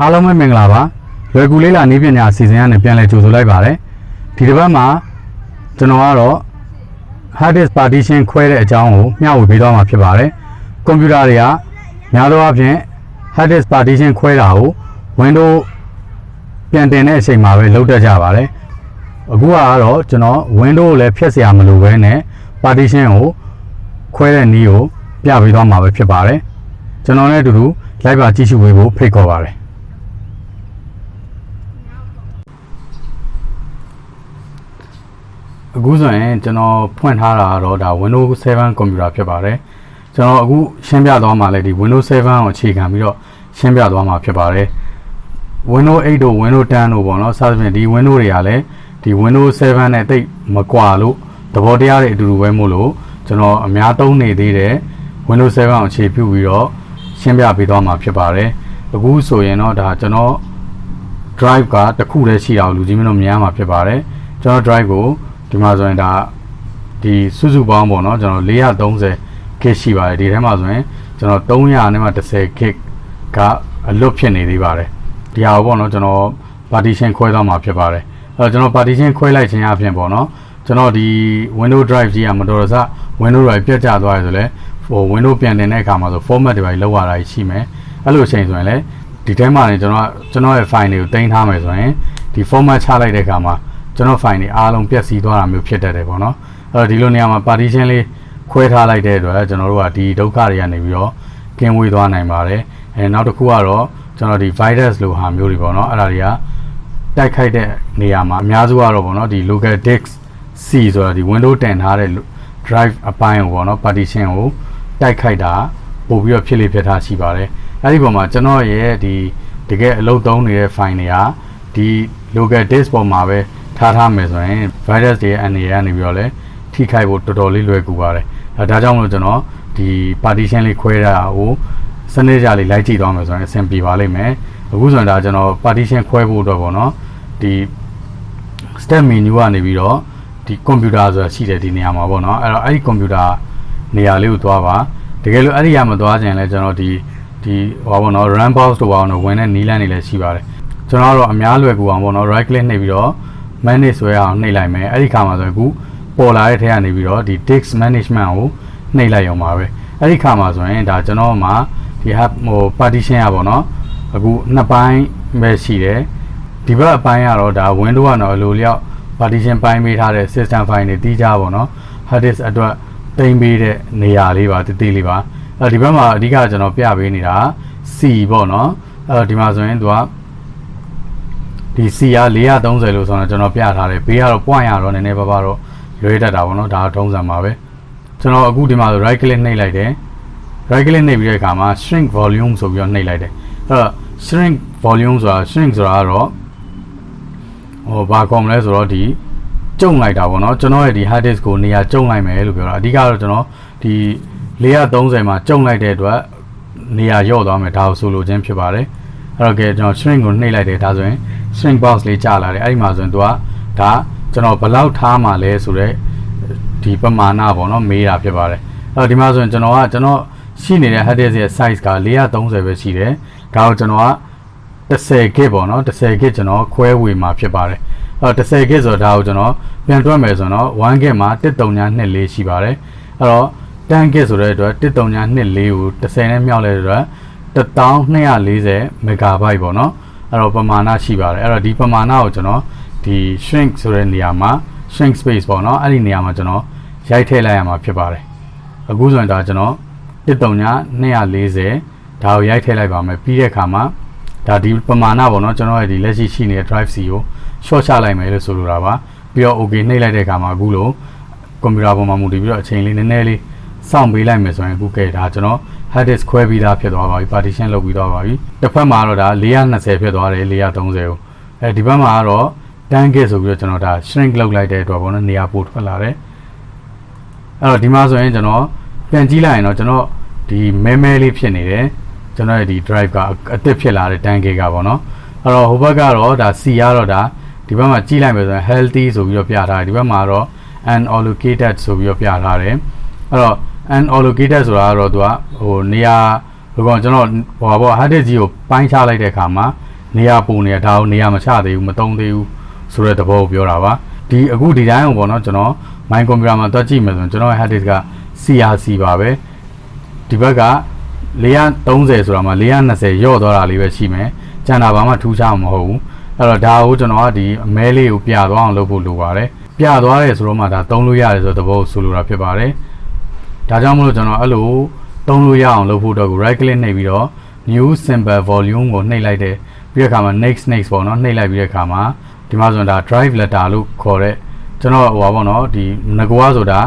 အားလုံးပဲမင်္ဂလာပါလွယ်ကူလေးလာနည်းပညာအစီအစဉ်ကနေပြန်လည်ကြိုဆိုလိုက်ပါတယ်ဒီတစ်ပတ်မှာကျွန်တော်ကတော့ hard disk partition ခွဲတဲ့အကြောင်းကိုမျှဝေပေးသွားမှာဖြစ်ပါတယ်ကွန်ပျူတာတွေကများသောအားဖြင့် hard disk partition ခွဲတာကို Windows ပြန်တင်တဲ့အချိန်မှာပဲလုပ်တတ်ကြပါတယ်အခုကတော့ကျွန်တော် Windows ကိုလည်းဖျက်ဆီးရမလို့ပဲနဲ့ partition ကိုခွဲတဲ့နည်းကိုပြပေးသွားမှာပဲဖြစ်ပါတယ်ကျွန်တော်လည်းအတူတူ live ပါကြည့်ရှုပေးဖို့ဖိတ်ခေါ်ပါတယ် အခုဆိုရင်ကျွန်တော်ဖွင့်ထားတာကတော့ဒါ Windows 7 computer ဖြစ်ပါတယ်ကျွန်တော်အခုရှင်းပြသွားမှာလည်းဒီ Windows 7ကိုအခြေခံပြီးတော့ရှင်းပြသွားမှာဖြစ်ပါတယ် Windows 8တို့ Windows 10တို့ပေါ့နော်စသဖြင့်ဒီ Windows တွေကလည်းဒီ Windows 7နဲ့တိတ်မကွာလို့သဘောတရားတွေအတူတူပဲမို့လို့ကျွန်တော်အများသုံးနေသေးတယ် Windows 7ကိုအခြေပြုပြီးတော့ရှင်းပြပေးသွားမှာဖြစ်ပါတယ်အခုဆိုရင်တော့ဒါကျွန်တော် drive ကတစ်ခုတည်းရှိတာကိုလူကြီးမင်းတို့မြင်ရမှာဖြစ်ပါတယ်ကျွန်တော် drive ကို ဒီမှာဆိုရင်ဒါဒီစုစုပေါင်းပေါ့နော်ကျွန်တော်430 gig ရှိပါတယ်ဒီထဲမှာဆိုရင်ကျွန်တော်300နဲ့မှ10 gig ကအလွတ်ဖြစ်နေသေးပါတယ်ဒီဟာကိုပေါ့နော်ကျွန်တော် partition ခွဲသွားမှာဖြစ်ပါတယ်အဲတော့ကျွန်တော် partition ခွဲလိုက်ခြင်းအပြင်ပေါ့နော်ကျွန်တော်ဒီ Windows Drive ကြီးကမတော်တဆ Windows Drive ပြတ်ကျသွားရဆိုလဲဟို Windows ပြန်တင်တဲ့အခါမှာဆို format တွေပါလောက်ရတာရှိမယ်အဲ့လိုအချိန်ဆိုရင်လည်းဒီထဲမှာနေကျွန်တော်ကကျွန်တော်ရဲ့ file တွေကိုတင်ထားမယ်ဆိုရင်ဒီ format ချလိုက်တဲ့အခါမှာ ကျွန်တော် file တွေအားလုံးပြည့်စည်သွားတာမျိုးဖြစ်တတ်တယ်ပေါ့နော်အဲ့တော့ဒီလိုနေရာမှာ partition လေးခွဲထားလိုက်တဲ့အတွက်ကျွန်တော်တို့ကဒီဒုက္ခတွေကနေပြီးတော့ကင်းဝေးသွားနိုင်ပါတယ်အဲနောက်တစ်ခုကတော့ကျွန်တော်ဒီ virus လိုဟာမျိုးတွေပေါ့နော်အဲ့ဒါတွေကတိုက်ခိုက်တဲ့နေရာမှာအများစုကတော့ပေါ့နော်ဒီ local disk C ဆိုတာဒီ Windows တင်ထားတဲ့ drive အပိုင်းကိုပေါ့နော် partition ကိုတိုက်ခိုက်တာပို့ပြီးတော့ဖြစ်လေဖြစ်ထားရှိပါတယ်အဲ့ဒီပုံမှာကျွန်တော်ရဲ့ဒီတကယ်အလုပ်သုံးနေတဲ့ file တွေကဒီ local disk ပေါ်မှာပဲ ထားထားမယ်ဆိုရင် virus တွေရဲ့အနေရကနေပြီးတော့လဲထိခိုက်ဖို့တော်တော်လေးလွယ်ကူပါတယ်အဲဒါကြောင့်မလို့ကျွန်တော်ဒီ partition လေးခွဲတာကိုစနစ်ကြလေးလိုက်ကြည့်သွားမယ်ဆိုရင်အဆင်ပြေပါလိမ့်မယ်အခုဆိုရင်ဒါကျွန်တော် partition ခွဲဖို့အတွက်ပေါ့နော်ဒီ step menu ကနေပြီးတော့ဒီ computer ဆိုတာရှိတယ်ဒီနေရာမှာပေါ့နော်အဲ့တော့အဲ့ဒီ computer နေရာလေးကိုသွားပါတကယ်လို့အဲ့ဒီရမှာသွားခြင်းလဲကျွန်တော်ဒီဒီဟောပေါ့နော် run box တို့ပါအောင်တော့ဝင်တဲ့နီးလန်းနေလည်းရှိပါတယ်ကျွန်တော်ကတော့အများလွယ်ကူအောင်ပေါ့နော် right click နှိပ်ပြီးတော့ manage ဆွဲအောင်နှိပ်လိုက်မယ်အဲ့ဒီခါမှာဆိုရင်အခုပေါ်လာတဲ့ထဲကနေပြီးတော့ဒီ disk management ကိုနှိပ်လိုက်အောင်ပါပဲအဲ့ဒီခါမှာဆိုရင်ဒါကျွန်တော်မှာဒီ hub ဟို partition อ่ะပေါ့နော်အခုနှစ်ပိုင်းပဲရှိတယ်ဒီဘက်အပိုင်းကတော့ဒါ window ကတော့အလိုလျောက် partition ပိုင်းပေးထားတဲ့ system file တွေတီးကြပါတော့ hard disk အတွက်တင်ပေးတဲ့နေရာလေးပါတည်တည်လေးပါအဲဒီဘက်မှာအဓိကကျွန်တော်ပြပေးနေတာ C ပေါ့နော်အဲဒီမှာဆိုရင်သူက ဒီ C က430လို့ဆိုတော့ကျွန်တော်ပြထားတယ်ဘေးကတော့ point ရတော့နည်းနည်းပါးပါတော့လွဲတတ်တာပေါ့နော်ဒါထုံးစံပါပဲကျွန်တော်အခုဒီမှာဆို right click နှိပ်လိုက်တယ် right click နှိပ်ပြီးတဲ့အခါမှာ shrink volume ဆိုပြီးတော့နှိပ်လိုက်တယ်အဲ့တော့ shrink volume ဆိုတာ shrink ဆိုတာကတော့ဟိုဘာကောမလဲဆိုတော့ဒီကျုံလိုက်တာပေါ့နော်ကျွန်တော်ရဲ့ဒီ hard disk ကိုနေရာကျုံလိုက်မယ်လို့ပြောတာအဓိကတော့ကျွန်တော်ဒီ430မှာကျုံလိုက်တဲ့အတွက်နေရာယော့သွားမယ်ဒါကိုဆိုလိုခြင်းဖြစ်ပါတယ် အဲ့တော့ကဲကျွန်တော် shrink ကိုနှိပ်လိုက်တယ်ဒါဆိုရင် shrink box လေးကြာလာတယ်အဲ့ဒီမှာဆိုရင်သူကဒါကျွန်တော်ဘယ်လောက်ထားမှလဲဆိုတော့ဒီပမာဏပေါ့နော်မေးတာဖြစ်ပါတယ်အဲ့တော့ဒီမှာဆိုရင်ကျွန်တော်ကကျွန်တော်ရှိနေတဲ့ hard disk ရဲ့ size က430ပဲရှိတယ်ဒါကိုကျွန်တော်က10 gig ပေါ့နော်10 gig ကျွန်တော်ခွဲဝေမှာဖြစ်ပါတယ်အဲ့တော့10 gig ဆိုတော့ဒါကိုကျွန်တော်ပြန်တွက်မယ်ဆိုတော့1 gig မှာ13924ရှိပါတယ်အဲ့တော့10 gig ဆိုတဲ့အတွက်13924ကို10နဲ့မြောက်လဲတဲ့အတွက် 1240 megabyte ပေါ့နော်အဲ့တော့ပမာဏရှိပါတယ်အဲ့တော့ဒီပမာဏကိုကျွန်တော်ဒီ shrink ဆိုတဲ့နေရာမှာ shrink space ပေါ့နော်အဲ့ဒီနေရာမှာကျွန်တော်ရိုက်ထည့်လိုက်ရမှာဖြစ်ပါတယ်အခုဆိုရင်ဒါကျွန်တော်13940ဒါကိုရိုက်ထည့်လိုက်ပါမယ်ပြီးတဲ့အခါမှာဒါဒီပမာဏပေါ့နော်ကျွန်တော်ရဲ့ဒီလက်ရှိရှိနေတဲ့ drive C ကို short ချလိုက်မယ်လို့ဆိုလိုတာပါပြီးတော့ okay နှိပ်လိုက်တဲ့အခါမှာအခုလို့ကွန်ပျူတာပေါ်မှာမူတည်ပြီးတော့အချိန်လေးနည်းနည်းလေးစောင့်ပေးလိုက်မယ်ဆိုရင်အခုကဲဒါကျွန်တော် hard disk ခွဲပြီးသားဖြစ်သွားပါပြီ partition လုပ်ပြီးသွားပါပြီတစ်ဖက်မှာတော့ဒါ420ဖြစ်သွားတယ်430ကိုအဲဒီဘက်မှာကတော့10 gig ဆိုပြီးတော့ကျွန်တော်ဒါ shrink လုပ်လိုက်တဲ့အတွက်ပေါ့နော်နေရာပို့ထွက်လာတယ်အဲ့တော့ဒီမှာဆိုရင်ကျွန်တော်ပြန်ကြည့်လိုက်ရင်တော့ကျွန်တော်ဒီမဲမဲလေးဖြစ်နေတယ်ကျွန်တော်ရဲ့ဒီ drive ကအသစ်ဖြစ်လာတဲ့10 gig ကပေါ့နော်အဲ့တော့ဟိုဘက်ကတော့ဒါ C ကတော့ဒါဒီဘက်မှာကြည့်လိုက်မယ်ဆိုရင် healthy ဆိုပြီးတော့ပြထားတယ်ဒီဘက်မှာတော့ unallocated ဆိုပြီးတော့ပြထားတယ်အဲ့တော့ unallocated ဆိုတာကတော့သူကဟိုနေရာဘယ်ကောင်ကျွန်တော်ဟိုပါပေါ့ hard disk ကြီးကိုပိုင်းချလိုက်တဲ့အခါမှာနေရာပုံနေရာဒါကိုနေရာမချသေးဘူးမတုံးသေးဘူးဆိုတဲ့သဘောကိုပြောတာပါဒီအခုဒီတိုင်းကိုပေါ့နော်ကျွန်တော် my computer မှာတွက်ကြည့်မယ်ဆိုရင်ကျွန်တော်ရဲ့ hard disk က CRC ပါပဲဒီဘက်က430ဆိုတာမှာ420ရော့သွားတာလေးပဲရှိမယ်ကျန်တာဘာမှထူးခြားမှာမဟုတ်ဘူးအဲ့တော့ဒါကိုကျွန်တော်ကဒီအမဲလေးကိုပြသွားအောင်လုပ်ဖို့လိုပါတယ်ပြသွားတယ်ဆိုတော့မှဒါသုံးလို့ရတယ်ဆိုတဲ့သဘောကိုဆိုလိုတာဖြစ်ပါတယ် ဒါကြောင့်မလို့ကျွန်တော်အဲ့လိုသုံးလို့ရအောင်လုပ်ဖို့တော့ကို right click နှိပ်ပြီးတော့ new symbol volume ကိုနှိပ်လိုက်တယ်ပြီးတဲ့အခါမှာ next next ပေါ့နော်နှိပ်လိုက်ပြီးတဲ့အခါမှာဒီမှာဆိုရင်ဒါ drive letter လို့ခေါ်တဲ့ကျွန်တော်ဟိုပါပေါ့နော်ဒီငကွာဆိုတာ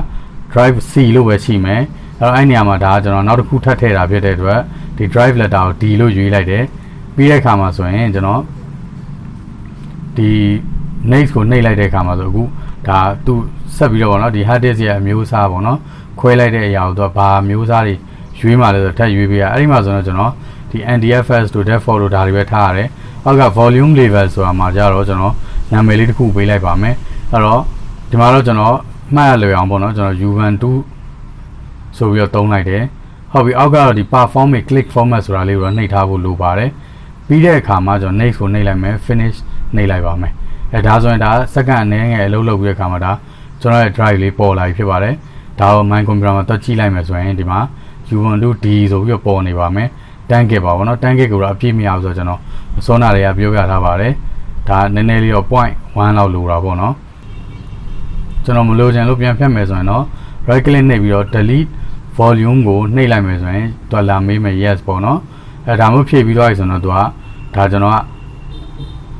drive C လို့ပဲရှိမယ်အဲ့တော့အဲ့နေရာမှာဒါကကျွန်တော်နောက်တစ်ခုထပ်ထည့်တာဖြစ်တဲ့အတွက်ဒီ drive letter ကို D လို့ရွေးလိုက်တယ်ပြီးတဲ့အခါမှာဆိုရင်ကျွန်တော်ဒီ next ကိုနှိပ်လိုက်တဲ့အခါမှာဆိုအခုဒါသူဆက်ပြီးတော့ပေါ့နော်ဒီ hard disk ရဲ့အမျိုးအစားပေါ့နော် ခွဲလိုက်တဲ့အရာကိုသူကဘာမျိုးအစားတွေရွေးမှလဲဆိုတော့ထပ်ရွေးပေးရအဲ့ဒီမှာဆိုတော့ကျွန်တော်ဒီ NDFS တို့ default တို့ဒါတွေပဲထားရတယ်အောက်က volume level ဆိုတာမှာကြတော့ကျွန်တော်နာမည်လေးတစ်ခုပေးလိုက်ပါမယ်အဲ့တော့ဒီမှာတော့ကျွန်တော်မှတ်ရလွယ်အောင်ပေါ့နော်ကျွန်တော် U12 ဆိုပြီးတော့သုံးလိုက်တယ်ဟုတ်ပြီအောက်ကတော့ဒီ perform click format ဆိုတာလေးကိုတော့နှိပ်ထားဖို့လိုပါတယ်ပြီးတဲ့အခါမှာကျွန်တော် next ကိုနှိပ်လိုက်မယ် finish နှိပ်လိုက်ပါမယ်အဲဒါဆိုရင်ဒါစက္ကန့်အနည်းငယ်အလုပ်လုပ်ပြီးတဲ့အခါမှာဒါကျွန်တော်ရဲ့ drive လေးပေါ်လာပြီဖြစ်ပါတယ် ဒါကို my computer မှာတွက်ကြည့်လိုက်မယ်ဆိုရင်ဒီမှာ U12D ဆိုပြီးတော့ပေါ်နေပါမယ်တန်းကစ်ပါဘောနော်တန်းကစ်ကိုတော့အပြည့်မရဘူးဆိုတော့ကျွန်တော်အစောနာတွေကပြောပြထားပါတယ်ဒါနည်းနည်းလေးတော့ point 1လောက်လိုတာပေါ့နော်ကျွန်တော်မလိုချင်လို့ပြန်ဖြတ်မယ်ဆိုရင်တော့ right click နှိပ်ပြီးတော့ delete volume ကိုနှိပ်လိုက်မယ်ဆိုရင်ဒေါ်လာမေးမယ် yes ပေါ့နော်အဲဒါမှဖြည့်ပြီးတော့ဆိုတော့သူကဒါကျွန်တော်က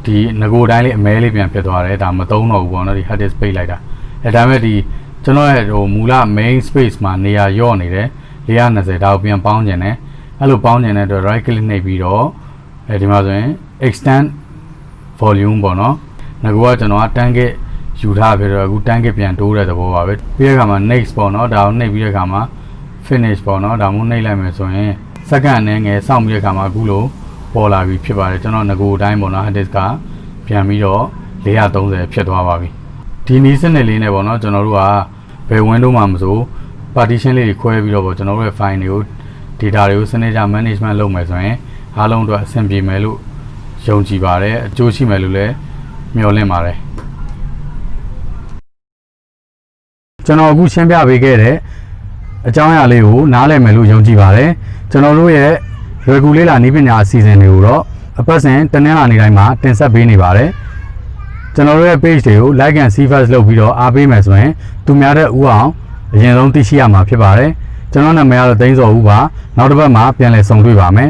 ဒီငကိုတိုင်းလေးအမဲလေးပြန်ဖြစ်သွားတယ်ဒါမသုံးတော့ဘူးပေါ့နော်ဒီ hard disk space လိုက်တာအဲဒါမဲ့ဒီ ကျွန်တော်ရဲ့ဟိုမူလ main space မှာနေရာယော့နေတယ်420ဒါကိုပြန်ပေါင်းကျင်တယ်အဲ့လိုပေါင်းကျင်တဲ့အတွက် right click နှိပ်ပြီးတော့အဲဒီမှာဆိုရင် extend volume ပေါ့နော်ငါကကျွန်တော်က target ယူထားပြီးတော့အခု target ပြန်တိုးတဲ့သဘောပါပဲပြီးတဲ့အခါမှာ next ပေါ့နော်ဒါကိုနှိပ်ပြီးတဲ့အခါမှာ finish ပေါ့နော်ဒါမှမဟုတ်နှိပ်လိုက်မယ်ဆိုရင်စက္ကန့်နဲ့ငယ်စောင့်ပြီးတဲ့အခါမှာအခုလိုပေါ်လာပြီဖြစ်ပါတယ်ကျွန်တော်ငကိုအတိုင်းပေါ့နော် hard disk ကပြန်ပြီးတော့430ဖြစ်သွားပါပြီ ဒီနည်းစနစ်လေးနဲ့ပေါ့နော်ကျွန်တော်တို့ကဘယ် window မှာမဆို partition လေးတွေခွဲပြီးတော့ပေါ့ကျွန်တော်တို့ရဲ့ file တွေကို data တွေကိုစနစ်ကြ management လုပ်မယ်ဆိုရင်အားလုံးအတွက်အဆင်ပြေမယ်လို့ယုံကြည်ပါတယ်အကျိုးရှိမယ်လို့လည်းမျှော်လင့်ပါတယ်ကျွန်တော်အခုရှင်းပြပေးခဲ့တဲ့အကြောင်းအရာလေးကိုနားလည်မယ်လို့ယုံကြည်ပါတယ်ကျွန်တော်တို့ရဲ့ regular နီးပညာအစီအစဉ်တွေကိုတော့အပတ်စဉ်တနင်္လာနေ့တိုင်းမှာတင်ဆက်ပေးနေပါတယ် ကျွန်တော်တို့ရဲ့ page တွေကို like and see first လုပ်ပြီးတော့အားပေးမယ်ဆိုရင်သူများတဲ့ဥအောင်အရင်ဆုံးသိရှိရမှာဖြစ်ပါတယ်ကျွန်တော်နာမည်ကတော့သိန်းစောဦးပါနောက်တစ်ပတ်မှာပြန်လည်ဆုံတွေ့ပါမယ်